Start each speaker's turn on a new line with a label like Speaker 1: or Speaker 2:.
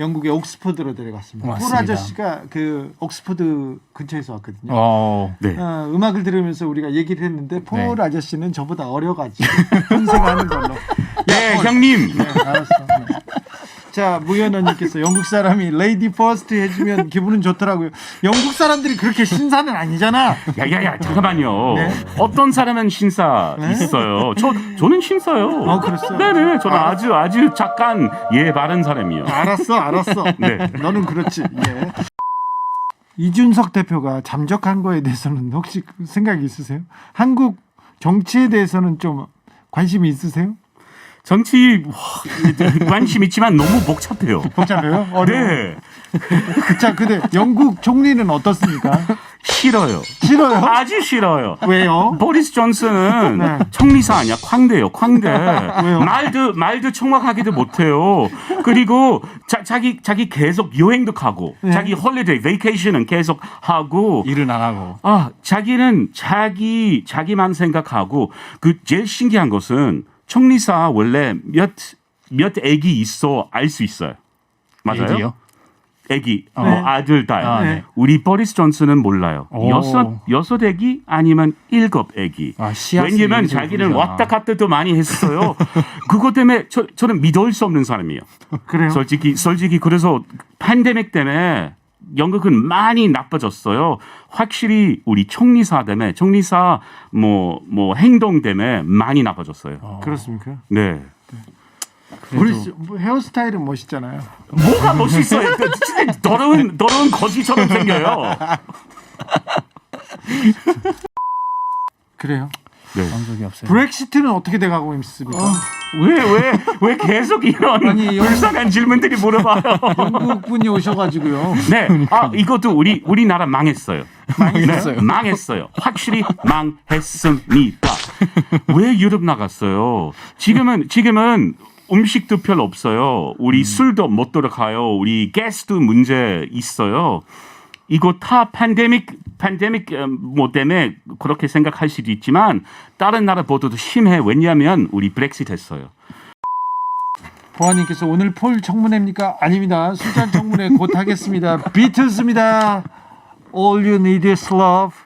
Speaker 1: 영국의 옥스퍼드로 데려갔습니다. 폴
Speaker 2: 맞습니다.
Speaker 1: 아저씨가 그 옥스퍼드 근처에서 왔거든요.
Speaker 2: 어.
Speaker 3: 네.
Speaker 1: 어, 음악을 들으면서 우리가 얘기를 했는데 폴
Speaker 2: 네.
Speaker 1: 아저씨는 저보다 어려가지고 혼생하는 걸로.
Speaker 3: 네, 형님.
Speaker 1: 네, 알았어. 네. 자 무연원님께서 영국 사람이 레이디 퍼스트 해주면 기분은 좋더라고요. 영국 사람들이 그렇게 신사는 아니잖아.
Speaker 3: 야야야 잠깐만요.
Speaker 1: 네.
Speaker 3: 어떤 사람은 신사
Speaker 1: 네?
Speaker 3: 있어요. 저 저는 신사요.
Speaker 1: 어, 그랬어요?
Speaker 3: 네네. 저는
Speaker 1: 아.
Speaker 3: 아주 아주 착한 예 바른 사람이요.
Speaker 1: 알았어, 알았어.
Speaker 3: 네.
Speaker 1: 너는 그렇지. 예. 이준석 대표가 잠적한 거에 대해서는 혹시 생각이 있으세요? 한국 정치에 대해서는 좀 관심이 있으세요?
Speaker 3: 정치 와, 관심 있지만 너무 복잡해요.
Speaker 1: 복잡해요? 어려워.
Speaker 3: 네.
Speaker 1: 자, 근데 영국 총리는 어떻습니까?
Speaker 3: 싫어요.
Speaker 1: 싫어요?
Speaker 3: 아주 싫어요.
Speaker 1: 왜요?
Speaker 3: 보리스 존슨은
Speaker 1: 네.
Speaker 3: 총리사 아니야 광대요 광대
Speaker 1: 왜요?
Speaker 3: 말도 말도 청확하게도 못해요 그리고 자, 자기 자기 계속 여행도 가고
Speaker 1: 네.
Speaker 3: 자기 홀리데이 베이케이션은 계속 하고
Speaker 2: 일은 안 하고.
Speaker 3: 아 자기는 자기 자기만 생각하고 그 제일 신기한 것은 총리사 원래 몇 몇 애기 있어 알 수 있어요 맞아요
Speaker 2: 얘기요?
Speaker 3: 애기
Speaker 2: 어.
Speaker 3: 뭐 아들 딸
Speaker 2: 아,
Speaker 1: 네.
Speaker 3: 우리 보리스 존슨은 몰라요
Speaker 2: 오.
Speaker 3: 여섯 여섯 애기 아니면 일곱 애기
Speaker 2: 아,
Speaker 3: 왜냐면 자기는. 왔다 갔다도 많이 했어요. 그것 때문에 저, 저는 믿을 수 없는 사람이에요.
Speaker 1: 그래요?
Speaker 3: 솔직히 솔직히 그래서 팬데믹 때문에 영국은 많이 나빠졌어요. 확실히 우리 총리사 때문에 총리사 뭐 뭐 행동 때문에 많이 나빠졌어요.
Speaker 1: 그렇습니까?
Speaker 3: 네.
Speaker 1: 우리 뭐 헤어스타일은 멋있잖아요.
Speaker 3: 뭐가 멋있어요? 진짜 더러운 더러운 거지처럼 생겨요.
Speaker 1: 그래요?
Speaker 3: 네.
Speaker 2: 본 적이 없어요.
Speaker 1: 브렉시트는 어떻게 돼가고 있습니까?
Speaker 3: 왜 왜 왜 계속 이런
Speaker 1: 아니,
Speaker 3: 불쌍한 질문들이 물어봐요?
Speaker 1: 영국 분이 오셔가지고요.
Speaker 3: 네. 아, 이것도 우리 우리나라 망했어요.
Speaker 2: 망했어요.
Speaker 3: 네, 망했어요. 확실히 망했습니다. 왜 유럽 나갔어요? 지금은 지금은 음식도 별로 없어요. 우리 술도 못 들어가요. 우리 가스도 문제 있어요. 이거 다 팬데믹 팬데믹 어, 뭐 때문에 그렇게 생각할 수도 있지만 다른 나라보다도 심해. 왜냐하면 우리 브렉시트 했어요.
Speaker 1: 보아님께서 오늘 폴 청문회입니까? 아닙니다. 술잔 청문회 곧 하겠습니다. 비틀스입니다. All you need is love.